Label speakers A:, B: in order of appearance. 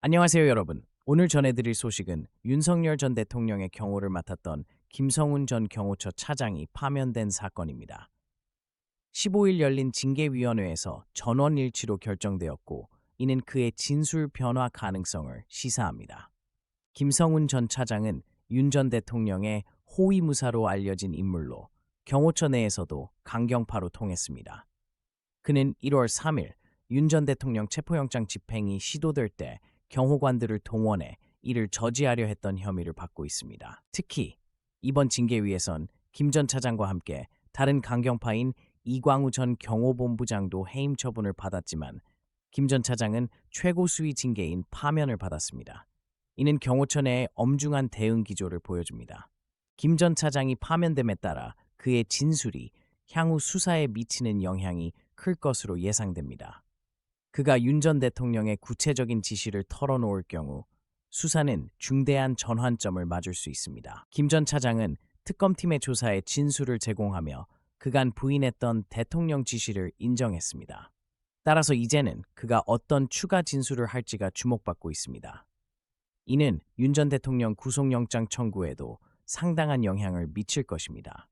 A: 안녕하세요, 여러분. 오늘 전해드릴 소식은 윤석열 전 대통령의 경호를 맡았던 김성훈 전 경호처 차장이 파면된 사건입니다. 15일 열린 징계위원회에서 전원 일치로 결정되었고, 이는 그의 진술 변화 가능성을 시사합니다. 김성훈 전 차장은 윤 전 대통령의 호위무사로 알려진 인물로 경호처 내에서도 강경파로 통했습니다. 그는 1월 3일 윤 전 대통령 체포영장 집행이 시도될 때 경호관들을 동원해 이를 저지하려 했던 혐의를 받고 있습니다. 특히 이번 징계위에선 김 전 차장과 함께 다른 강경파인 이광우 전 경호본부장도 해임 처분을 받았지만 김 전 차장은 최고 수위 징계인 파면을 받았습니다. 이는 경호처 내의 엄중한 대응 기조를 보여줍니다. 김 전 차장이 파면됨에 따라 그의 진술이 향후 수사에 미치는 영향이 클 것으로 예상됩니다. 그가 윤 전 대통령의 구체적인 지시를 털어놓을 경우 수사는 중대한 전환점을 맞을 수 있습니다. 김 전 차장은 특검팀의 조사에 진술을 제공하며 그간 부인했던 대통령 지시를 인정했습니다. 따라서 이제는 그가 어떤 추가 진술을 할지가 주목받고 있습니다. 이는 윤 전 대통령 구속영장 청구에도 상당한 영향을 미칠 것입니다.